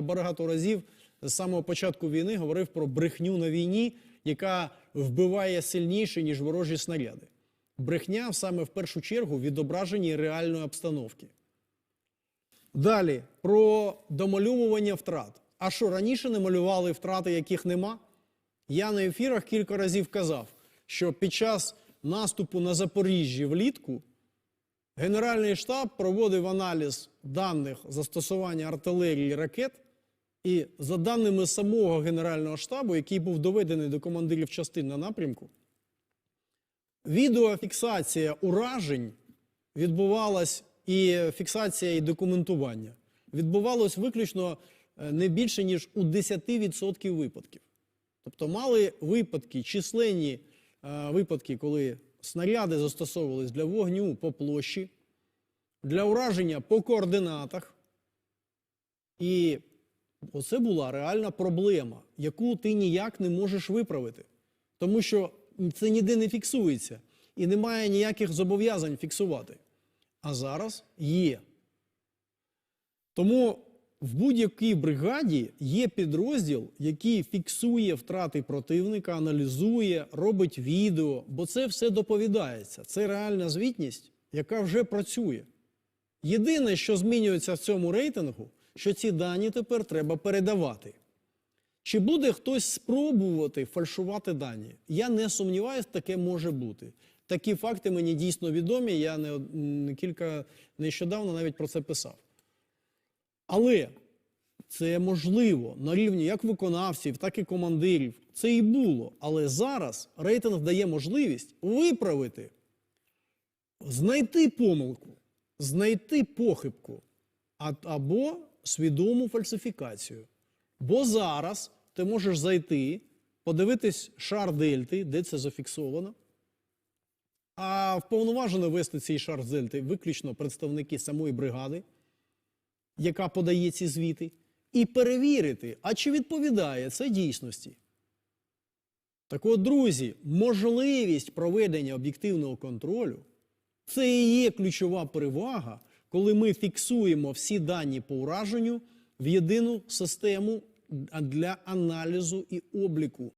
багато разів з самого початку війни говорив про брехню на війні, яка вбиває сильніше, ніж ворожі снаряди. Брехня саме в першу чергу відображенні реальної обстановки. Далі про домалювання втрат. А що раніше не малювали втрати, яких нема? Я на ефірах кілька разів казав, що під час наступу на Запоріжжі влітку Генеральний штаб проводив аналіз даних застосування артилерії ракет. І за даними самого Генерального штабу, який був доведений до командирів частин на напрямку, відеофіксація уражень відбувалась і фіксація і документування відбувалось виключно е, не більше ніж у 10% випадків. Тобто мали випадки, численні е, випадки, коли снаряди застосовувались для вогню по площі, для ураження по координатах. І оце була реальна проблема, яку ти ніяк не можеш виправити. Тому що це ніде не фіксується і немає ніяких зобов'язань фіксувати. А зараз є. Тому в будь-якій бригаді є підрозділ, який фіксує втрати противника, аналізує, робить відео, бо це все доповідається. Це реальна звітність, яка вже працює. Єдине, що змінюється в цьому рейтингу, що ці дані тепер треба передавати. Чи буде хтось спробувати фальшувати дані? Я не сумніваюся, таке може бути. Такі факти мені дійсно відомі. Я не, кілька нещодавно навіть про це писав. Але це можливо на рівні як виконавців, так і командирів. Це і було. Але зараз рейтинг дає можливість виправити, знайти помилку, знайти похибку або свідому фальсифікацію. Бо зараз ти можеш зайти, подивитись шар дельти, де це зафіксовано. А вповноважено вести цей шар дельти виключно представники самої бригади, яка подає ці звіти, і перевірити, а чи відповідає це дійсності. Так от, друзі, можливість проведення об'єктивного контролю це і є ключова перевага, коли ми фіксуємо всі дані по ураженню в єдину систему для аналізу і обліку.